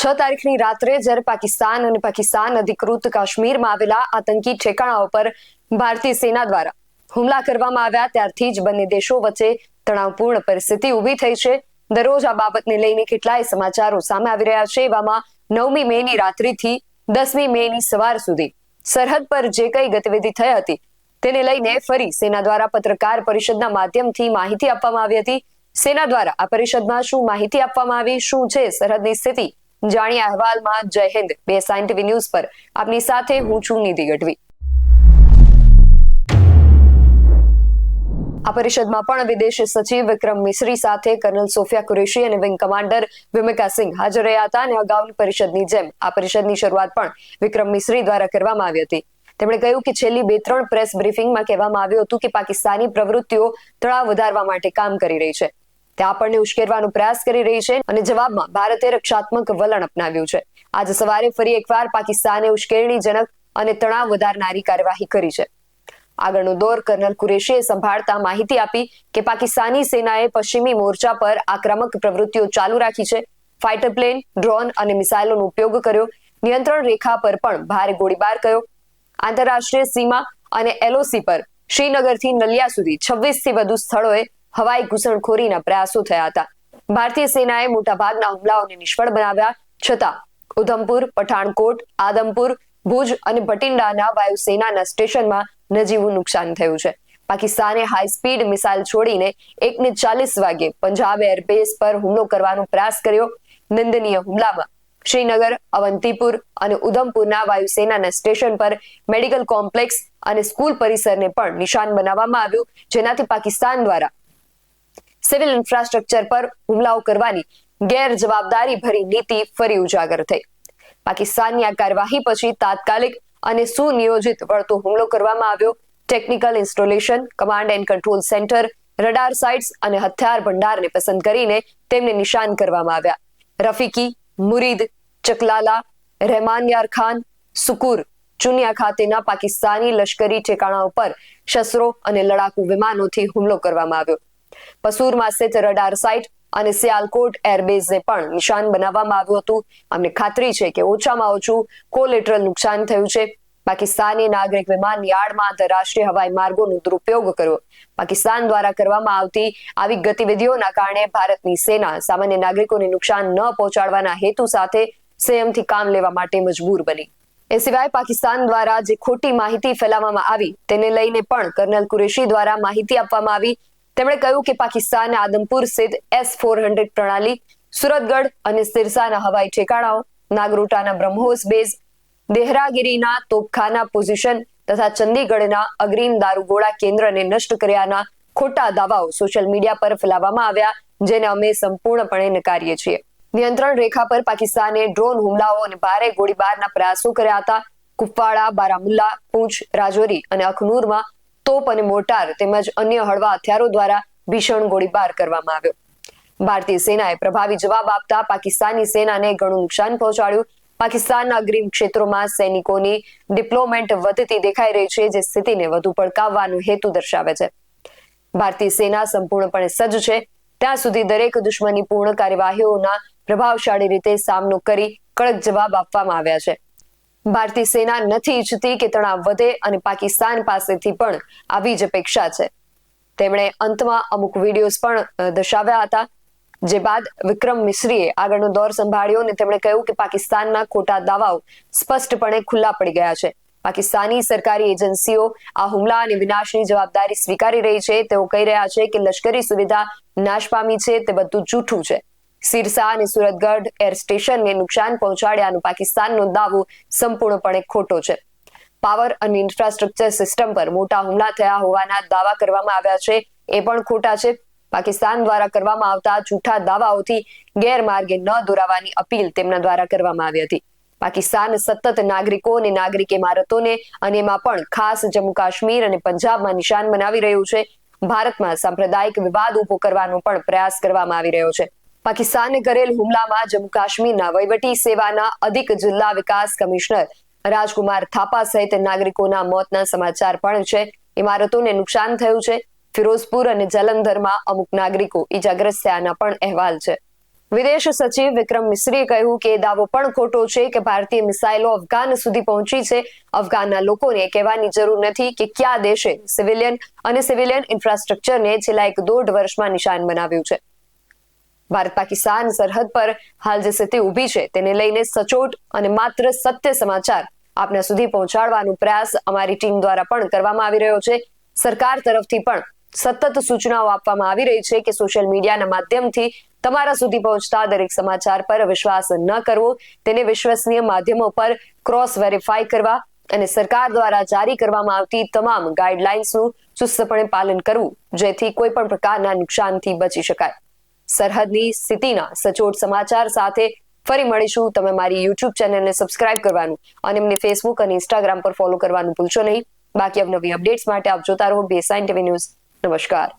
છ તારીખની રાત્રે જ્યારે પાકિસ્તાન અને પાકિસ્તાન અધિકૃત કાશ્મીરમાં આવેલા આતંકી ઠેકાણાઓ પર ભારતીય સેના દ્વારા હુમલા કરવામાં આવ્યા, ત્યારથી જ બંને દેશો વચ્ચે તણાવપૂર્ણ પરિસ્થિતિ ઊભી થઈ છે. દરરોજ આ બાબતને લઈને કેટલાય સમાચારો સામે આવી રહ્યા છે. એવામાં નવમી મે ની રાત્રિથી દસમી મે ની સવાર સુધી સરહદ પર જે કઈ ગતિવિધિ થઈ હતી તેને લઈને ફરી સેના દ્વારા પત્રકાર પરિષદના માધ્યમથી માહિતી આપવામાં આવી હતી. સેના દ્વારા આ પરિષદમાં શું માહિતી આપવામાં આવી, શું છે સરહદની સ્થિતિ જાણીએ અહેવાલમાં જય હિન્દ. બે સાયન્ટિફિક ન્યૂઝ પર આપની સાથે હું છું નિધિ ગઢવી. આ પરિષદમાં પણ વિદેશ સચિવ વિક્રમ મિશ્રી સાથે કર્નલ સોફિયા કુરેશી અને વિંગ કમાન્ડર વિમિકા સિંહ હાજર રહ્યા હતા અને અગાઉની પરિષદની જેમ આ પરિષદની શરૂઆત પણ વિક્રમ મિશ્રી દ્વારા કરવામાં આવી હતી. તેમણે કહ્યું કે છેલ્લી બે ત્રણ પ્રેસ બ્રીફિંગમાં કહેવામાં આવ્યું હતું કે પાકિસ્તાની પ્રવૃત્તિઓ તળાવ વધારવા માટે કામ કરી રહી છે. તે આપણને ઉશ્કેરવાનો પ્રયાસ કરી રહી છે અને જવાબમાં ભારતે રક્ષાત્મક વલણ અપનાવ્યું છે. આજે સવારે ફરી એકવાર પાકિસ્તાને ઉશ્કેરણીજનક અને તણાવ વધારનારી કાર્યવાહી કરી છે. આગળનો દોર કર્નલ કુરેશીએ સંભાળતા માહિતી આપી કે પાકિસ્તાની સેનાએ પશ્ચિમી મોરચા પર આક્રમક પ્રવૃત્તિઓ ચાલુ રાખી છે. ફાઇટર પ્લેન, ડ્રોન અને મિસાઇલોનો ઉપયોગ કર્યો. નિયંત્રણ રેખા પર પણ ભારે ગોળીબાર કર્યો. આંતરરાષ્ટ્રીય સીમા અને એલઓસી પર શ્રીનગરથી નલિયા સુધી છવ્વીસથી વધુ સ્થળોએ હવાઈ ઘૂસણખોરીના પ્રયાસો થયા હતા. ભારતીય સેનાએ મોટાભાગના હુમલાઓને નિષ્ફળ બનાવ્યા, છતાં ઉધમપુર, પઠાણકોટ, આદમપુર, ભુજ અને ભટિંડાના વાયુસેનાના સ્ટેશનમાં નજીવું નુકસાન થયું છે. પાકિસ્તાને હાઈ મિસાઇલ છોડીને એકને ચાલીસ વાગે પંજાબ એરબેઝ પર હુમલો કરવાનો પ્રયાસ કર્યો. નિંદનીય હુમલામાં શ્રીનગર, અવંતીપુર અને ઉધમપુરના વાયુસેનાના સ્ટેશન પર મેડિકલ કોમ્પ્લેક્સ અને સ્કૂલ પરિસરને પણ નિશાન બનાવવામાં આવ્યું, જેનાથી પાકિસ્તાન દ્વારા સિવિલ ઇન્ફ્રાસ્ટ્રક્ચર પર હુમલાઓ કરવાની ગેરજવાબદારી ભરી નીતિ ફરી ઉજાગર થઈ. પાકિસ્તાનની આ કાર્યવાહી પછી તાત્કાલિક અને સુનિયોજિત વળતો હુમલો કરવામાં આવ્યો. Technical installation command and control centre radar sites અને હથિયાર ભંડારને પસંદ કરીને તેમને નિશાન કરવામાં આવ્યા. રફીકી, મુરીદ, ચકલાલા રહેમાનયાર ખાન, સુકુર ચુનિયા ખાતેના પાકિસ્તાની લશ્કરી ઠેકાણાઓ પર શસ્ત્રો અને લડાકુ વિમાનોથી હુમલો કરવામાં આવ્યો. પસુરમાં સ્થિત રડાર સાઇટ અને સિયાલકોટ એરબેઝને પણ નિશાન બનાવવામાં આવ્યું હતું. અમને ખાતરી છે કે ઓછામાં ઓછું કોલેટરલ નુકસાન થયું છે. પાકિસ્તાની નાગરિક વિમાન યાર્ડમાં આંતરરાષ્ટ્રીય હવાઈ માર્ગોનો દુરુપયોગ કર્યો. પાકિસ્તાન દ્વારા કરવામાં આવતી આવી ગતિવિધિઓના કારણે ભારતની સેના સામાન્ય નાગરિકોને નુકસાન ન પહોંચાડવાના હેતુ સાથે સંયમથી કામ લેવા માટે મજબૂર બની. એ સિવાય પાકિસ્તાન દ્વારા જે ખોટી માહિતી ફેલાવવામાં આવી, તેને લઈને પણ કર્નલ કુરેશી દ્વારા માહિતી આપવામાં આવી તેમણે કહ્યું કે પાકિસ્તાને આદમપુર સ્થિત એસ ફોર હંડ્રેડ પ્રણાલી, સુરતગઢ અને સિરસાના હવાઈ ઠેકાણાઓ, નાગરોટાના બ્રહ્મોસ બેઝ, દેહરાગીરીના તોપખાના પોઝિશન તથા ચંદીગઢના અગ્રીમ દારૂગોળા કેન્દ્રને નષ્ટ કર્યાના ખોટા દાવાઓ સોશિયલ મીડિયા પર ફેલાવવામાં આવ્યા, જેને અમે સંપૂર્ણપણે નકારીએ છીએ. નિયંત્રણ રેખા પર પાકિસ્તાને ડ્રોન હુમલાઓ અને ભારે ગોળીબારના પ્રયાસો કર્યા હતા. કુપવાડા, બારામુલ્લા, પૂંછ, રાજૌરી અને અખનૂરમાં તોપ અને મોર્ટાર તેમજ અન્ય હળવા હથિયારો દ્વારા ભીષણ ગોળીબાર કરવામાં આવ્યો. ભારતીય સેનાએ પ્રભાવી જવાબ આપતા પાકિસ્તાની સેનાને ઘણું નુકસાન પહોંચાડ્યું. પાકિસ્તાનના અગ્રીમ ક્ષેત્રોમાં સૈનિકોની ડિપ્લોમેન્ટ વધતી દેખાઈ રહી છે, જે સ્થિતિને વધુ પડકાવવાનો હેતુ દર્શાવે છે. ભારતીય સેના સંપૂર્ણપણે સજ્જ છે. ત્યાં સુધી દરેક દુશ્મની પૂર્ણ કાર્યવાહીઓના પ્રભાવશાળી રીતે સામનો કરી કડક જવાબ આપવામાં આવ્યા છે. ભારતીય સેના નથી ઈચ્છતી કે તણાવ વધે અને પાકિસ્તાન પાસેથી પણ આવી જ અપેક્ષા છે. તેમણે અંતમાં અમુક વિડીયોઝ પણ દર્શાવ્યા હતા. જે બાદ વિક્રમ મિશ્રીએ આગળનો દોર સંભાળ્યો અને તેમણે કહ્યું કે પાકિસ્તાનના ખોટા દાવાઓ સ્પષ્ટપણે ખુલ્લા પડી ગયા છે. પાકિસ્તાની સરકારી એજન્સીઓ આ હુમલા અને વિનાશની જવાબદારી સ્વીકારી રહી છે. તેઓ કહી રહ્યા છે કે લશ્કરી સુવિધા નાશ પામી છે. તે બધું જૂઠું છે. સિરસા અને સુરતગઢ એર સ્ટેશનને નુકસાન પહોંચાડ્યાનો પાકિસ્તાનનો દાવો સંપૂર્ણપણે ખોટો છે. પાવર અને ઇન્ફ્રાસ્ટ્રક્ચર સિસ્ટમ પર મોટા હુમલા થયા હોવાના દાવા કરવામાં આવ્યા છે. એ પણ ખોટા છે. પાકિસ્તાન દ્વારા કરવામાં આવતા જૂઠા દાવાઓથી ગેરમાર્ગે ન દોરાવાની અપીલ તેમના દ્વારા કરવામાં આવી હતી. પાકિસ્તાન સતત નાગરિકો અને નાગરિક ઇમારતોને અને એમાં પણ ખાસ જમ્મુ કાશ્મીર અને પંજાબમાં નિશાન બનાવી રહ્યું છે. ભારતમાં સાંપ્રદાયિક વિવાદ ઊભો કરવાનો પણ પ્રયાસ કરવામાં આવી રહ્યો છે. પાકિસ્તાને કરેલ હુમલામાં જમ્મુ કાશ્મીરના વહીવટી સેવાના અધિક જિલ્લા વિકાસ કમિશનર રાજકુમાર થાપા સહિત નાગરિકોના મોતના સમાચાર પણ છે. ઇમારતોને નુકસાન થયું છે. ફિરોઝપુર અને જલંધરમાં અમુક નાગરિકો ઇજાગ્રસ્ત થયાના પણ અહેવાલ છે. વિદેશ સચિવ વિક્રમ મિશ્રીએ કહ્યું કે દાવો પણ ખોટો છે કે ભારતીય મિસાઇલો અફઘાન સુધી પહોંચી છે. અફઘાનના લોકોને કહેવાની જરૂર નથી કે કયા દેશે સિવિલિયન અને સિવિલિયન ઇન્ફ્રાસ્ટ્રક્ચરને છેલ્લા એક દોઢ વર્ષમાં નિશાન બનાવ્યું છે. ભારત પાકિસ્તાન સરહદ પર હાલ જે સ્થિતિ ઊભી છે તેને લઈને સચોટ અને માત્ર સત્ય સમાચાર આપના સુધી પહોંચાડવાનો પ્રયાસ અમારી ટીમ દ્વારા પણ કરવામાં આવી રહ્યો છે. સરકાર તરફથી પણ સતત સૂચનાઓ આપવામાં આવી રહી છે કે સોશિયલ મીડિયાના માધ્યમથી તમારા સુધી પહોંચતા દરેક સમાચાર પર વિશ્વાસ ન કરવો, તેને વિશ્વસનીય માધ્યમો પર ક્રોસ વેરીફાઈ કરવા અને સરકાર દ્વારા જારી કરવામાં આવતી તમામ ગાઈડલાઇન્સનું ચુસ્તપણે પાલન કરવું, જેથી કોઈ પણ પ્રકારના નુકસાનથી બચી શકાય. સરહદની સ્થિતિના સચોટ સમાચાર સાથે ફરી મળીશું. તમે મારી યુટ્યુબ ચેનલને સબસ્ક્રાઇબ કરવાનું અને એમને ફેસબુક અને ઇન્સ્ટાગ્રામ પર ફોલો કરવાનું ભૂલશો નહીં. બાકી અવનવી અપડેટ્સ માટે આપ જોતા રહો બેસાઇન ટીવી ન્યૂઝ નમસ્કાર.